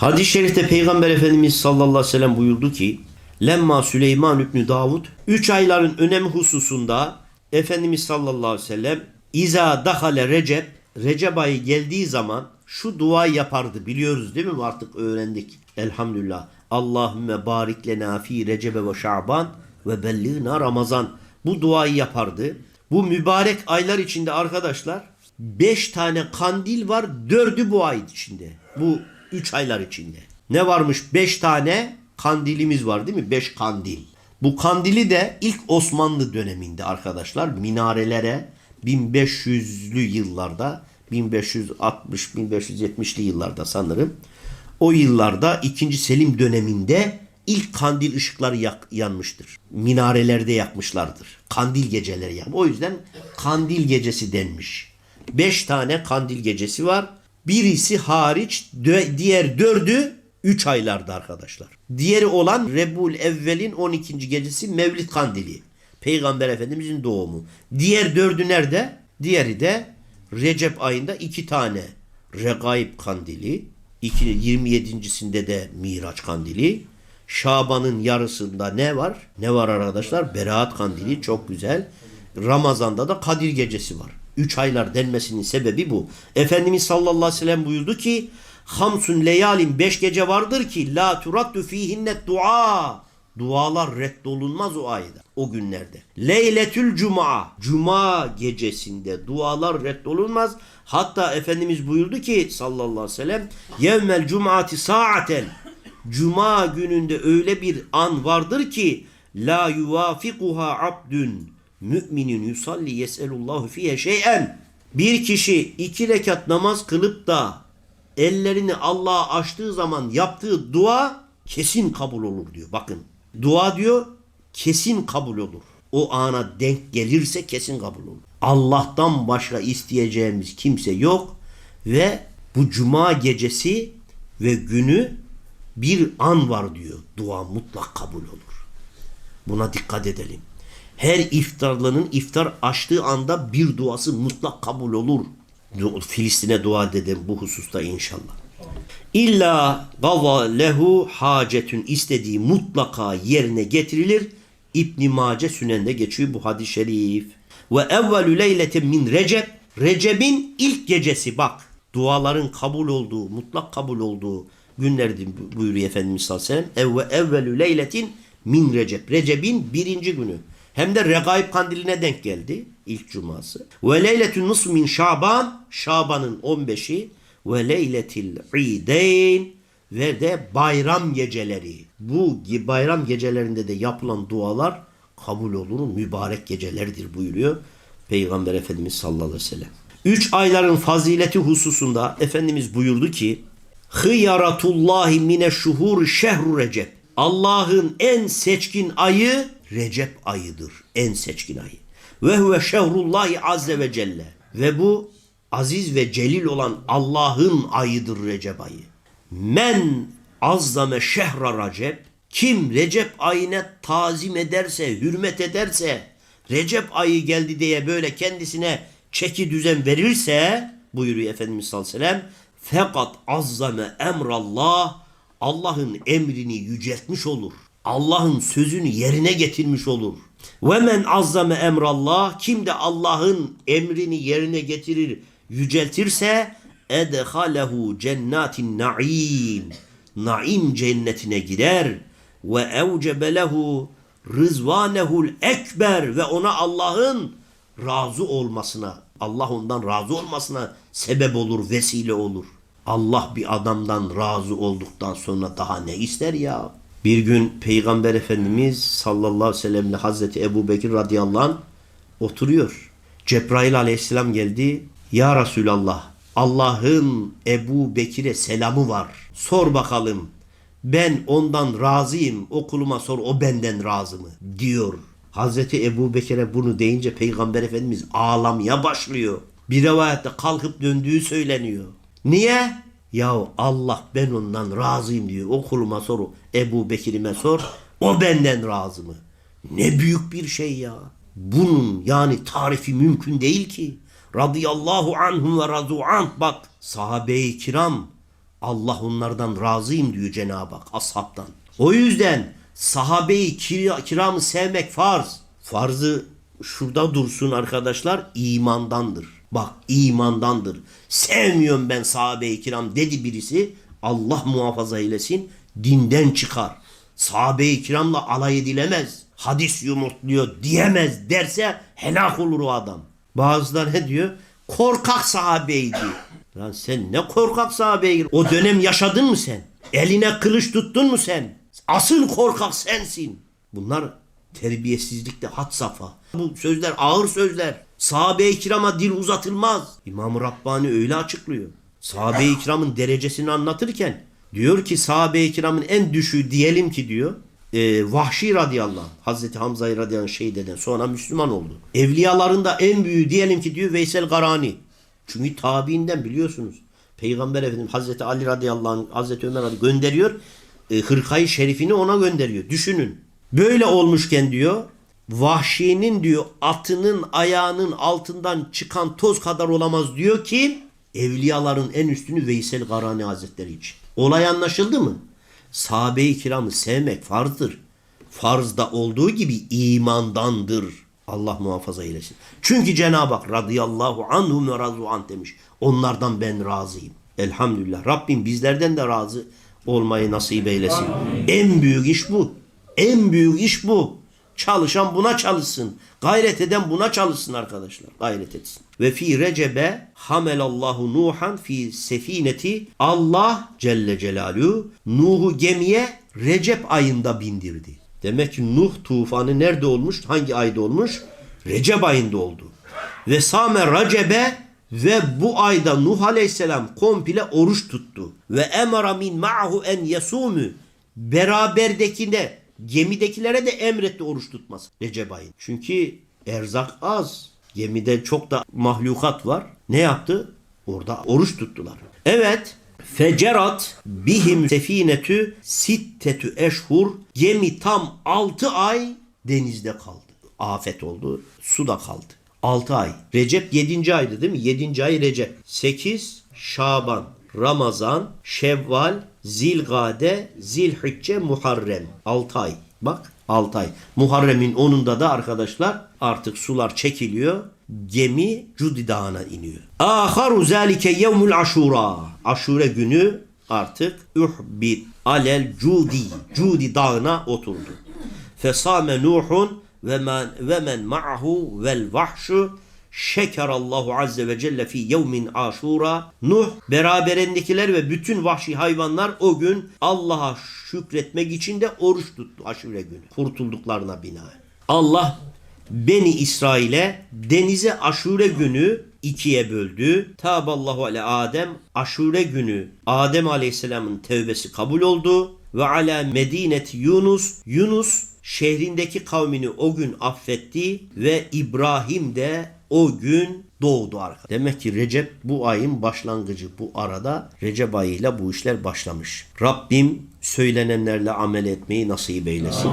Hadis-i şerifte Peygamber Efendimiz sallallahu aleyhi ve sellem buyurdu ki Lemma Süleyman İbni Davud 3 ayların önemi hususunda Efendimiz sallallahu aleyhi ve sellem İza dahale Recep Recep ayı geldiği zaman şu duayı yapardı. Biliyoruz değil mi? Artık öğrendik. Elhamdülillah. Allahümme barik lena fi Recebe ve Şaban ve belliğna Ramazan. Bu duayı yapardı. Bu mübarek aylar içinde arkadaşlar 5 tane kandil var. 4'ü bu ay içinde. Bu 3 aylar içinde. Ne varmış? 5 tane kandilimiz var değil mi? 5 kandil. Bu kandili de ilk Osmanlı döneminde arkadaşlar minarelere 1500'lü yıllarda 1560-1570'li yıllarda sanırım o yıllarda 2. Selim döneminde ilk kandil ışıkları yak- yanmıştır. Minarelerde yakmışlardır. Kandil geceleri yak. O yüzden kandil gecesi denmiş. Beş tane kandil gecesi var. Birisi hariç diğer dördü 3 aylarda arkadaşlar. Diğeri olan Rebul Evvel'in 12. gecesi Mevlid Kandili. Peygamber Efendimizin doğumu. Diğer dördü nerede? Diğeri de Recep ayında iki tane Regaib Kandili. İki, 27.sinde de Miraç Kandili. Şaban'ın yarısında ne var? Ne var arkadaşlar? Beraat Kandili çok güzel. Ramazan'da da Kadir Gecesi var. Üç aylar denmesinin sebebi bu. Efendimiz sallallahu aleyhi ve sellem buyurdu ki Hamsun leyalin beş gece vardır ki la turaddu fihinnet dua. Dualar reddolunmaz o ayda, o günlerde. Leyletül Cuma, Cuma gecesinde dualar reddolunmaz. Hatta Efendimiz buyurdu ki sallallahu aleyhi ve sellem yevmel cumati saaten Cuma gününde öyle bir an vardır ki la yuvafikuha abdün müminin yusalli yeselullahu fiye şeyen bir kişi iki rekat namaz kılıp da ellerini Allah'a açtığı zaman yaptığı dua kesin kabul olur diyor. Bakın dua diyor kesin kabul olur. O ana denk gelirse kesin kabul olur. Allah'tan başka isteyeceğimiz kimse yok ve bu cuma gecesi ve günü bir an var diyor. Dua mutlak kabul olur. Buna dikkat edelim. Her iftarlının iftar açtığı anda bir duası mutlak kabul olur. Filistin'e dua edelim bu hususta inşallah. İlla gava lehu hacetün istediği mutlaka yerine getirilir. İbn Mace Sünen'de geçiyor bu hadis-i şerif. Ve evvelü leyletin min Recep. Recep'in ilk gecesi bak. Duaların kabul olduğu, mutlak kabul olduğu günlerdir buyuruyor Efendimiz sallallahu aleyhi ve sellem. Evve evvelü leyletin min Recep. Recep'in birinci günü. Hem de Regaib kandiline denk geldi ilk cuması. Ve leyletün nusf min Şaban. Şaban'ın 15'i. Ve leyletil idayn ve de bayram geceleri. Bu bayram gecelerinde de yapılan dualar kabul olur, mübarek gecelerdir buyuruyor Peygamber Efendimiz sallallahu aleyhi ve sellem. Üç ayların fazileti hususunda Efendimiz buyurdu ki Hıyaratullahi mine şuhur şehru recep. Allah'ın en seçkin ayı Recep ayıdır. En seçkin ayı. Ve huve şehrullahi azze ve celle. Ve bu aziz ve celil olan Allah'ın ayıdır Recep ayı. Men azzame şehra Recep. Kim Recep ayına tazim ederse, hürmet ederse, Recep ayı geldi diye böyle kendisine çeki düzen verirse buyuruyor Efendimiz sallallahu aleyhi ve sellem fakat azzame emrallah Allah'ın emrini yüceltmiş olur. Allah'ın sözünü yerine getirmiş olur. Ve men azzame emrallah kim de Allah'ın emrini yerine getirir, yüceltirse edhalehu cennatin naim. Naim cennetine girer ve evcebe lehu rızvanehul ekber ve ona Allah'ın razı olmasına, Allah ondan razı olmasına sebep olur, vesile olur. Allah bir adamdan razı olduktan sonra daha ne ister ya? Bir gün Peygamber Efendimiz sallallahu aleyhi ve sellemle Hazreti Ebu Bekir radıyallahu anh oturuyor. Cebrail aleyhisselam geldi. Ya Resulallah Allah'ın Ebu Bekir'e selamı var. Sor bakalım ben ondan razıyım. O kuluma sor o benden razı mı? Diyor. Hazreti Ebu Bekir'e bunu deyince Peygamber Efendimiz ağlamaya başlıyor. Bir rivayette kalkıp döndüğü söyleniyor. Niye? Yahu Allah ben ondan razıyım diyor. O kuluma sor. Ebu Bekir'ime sor. O benden razı mı? Ne büyük bir şey ya. Bunun yani tarifi mümkün değil ki. Radıyallahu anhum ve razu anh. Bak sahabe-i kiram Allah onlardan razıyım diyor Cenab-ı Hak ashabtan. O yüzden sahabeyi kira- kiramı sevmek farz. Farzı şurada dursun arkadaşlar imandandır. Bak imandandır. Sevmiyorum ben sahabe-i kiram dedi birisi. Allah muhafaza eylesin dinden çıkar. Sahabe-i kiramla alay edilemez. Hadis yumurtluyor diyemez derse helak olur o adam. Bazılar ne diyor? Korkak sahabeydi. Lan sen ne korkak sahabeydi. O dönem yaşadın mı sen? Eline kılıç tuttun mu sen? Asıl korkak sensin. Bunlar terbiyesizlikte had safha. Bu sözler ağır sözler. Sahabe-i kirama dil uzatılmaz. İmam-ı Rabbani öyle açıklıyor. Sahabe-i kiramın derecesini anlatırken diyor ki sahabe-i kiramın en düşüğü diyelim ki diyor e, Vahşi radıyallahu anh, Hazreti Hamza'yı radıyallahu anh şehit eden sonra Müslüman oldu. Evliyaların da en büyüğü diyelim ki diyor Veysel Garani. Çünkü tabiinden biliyorsunuz. Peygamber Efendimiz Hazreti Ali radıyallahu anh, Hazreti Ömer radıyallahu gönderiyor. E, hırkayı şerifini ona gönderiyor. Düşünün. Böyle olmuşken diyor Vahşi'nin diyor atının ayağının altından çıkan toz kadar olamaz diyor ki evliyaların en üstünü Veysel Garani Hazretleri için. Olay anlaşıldı mı? Sahabe-i kiramı sevmek farzdır. Farzda olduğu gibi imandandır. Allah muhafaza eylesin. Çünkü Cenab-ı Hak radıyallahu anhum ve razu an demiş. Onlardan ben razıyım. Elhamdülillah. Rabbim bizlerden de razı olmayı nasip eylesin. En büyük iş bu. En büyük iş bu. Çalışan buna çalışsın. Gayret eden buna çalışsın arkadaşlar. Gayret etsin. Ve fi recebe hamelallahu Nuhan fi sefineti Allah Celle Celaluhu Nuh'u gemiye Recep ayında bindirdi. Demek ki Nuh tufanı nerede olmuş? Hangi ayda olmuş? Recep ayında oldu. Ve same Recebe ve bu ayda Nuh Aleyhisselam komple oruç tuttu. Ve emara min ma'hu en yasumu beraberdekine gemidekilere de emretti oruç tutması Recep ayı. Çünkü erzak az. Gemide çok da mahlukat var. Ne yaptı? Orada oruç tuttular. Evet. Fecerat bihim sefinetü sittetü eşhur gemi tam 6 ay denizde kaldı. Afet oldu. Suda kaldı. 6 ay. Recep 7. aydı değil mi? 7. ay Recep. 8 Şaban, Ramazan, Şevval, Zilgade, Zilhicce, Muharrem. 6 ay. Bak 6 ay. Muharrem'in 10'unda da arkadaşlar artık sular çekiliyor. Gemi Cudi Dağı'na iniyor. Aharu zalike yevmul aşura. Aşure günü artık uhbit alel Cudi. Cudi Dağı'na oturdu. Fesame Nuhun ve men ve men ma'ahu vel vahşu Şekerallahu azze ve celle fi yevmin aşura. Nuh beraberindekiler ve bütün vahşi hayvanlar o gün Allah'a şükretmek için de oruç tuttu aşure günü. Kurtulduklarına binaen. Allah Beni İsrail'e denize aşure günü ikiye böldü. Taballahu ale Adem aşure günü Adem Aleyhisselam'ın tevbesi kabul oldu. Ve ala Medinet Yunus Yunus şehrindeki kavmini o gün affetti ve İbrahim de o gün doğdu arkadaşlar. Demek ki Recep bu ayın başlangıcı. Bu arada Recep ayıyla bu işler başlamış. Rabbim söylenenlerle amel etmeyi nasip eylesin.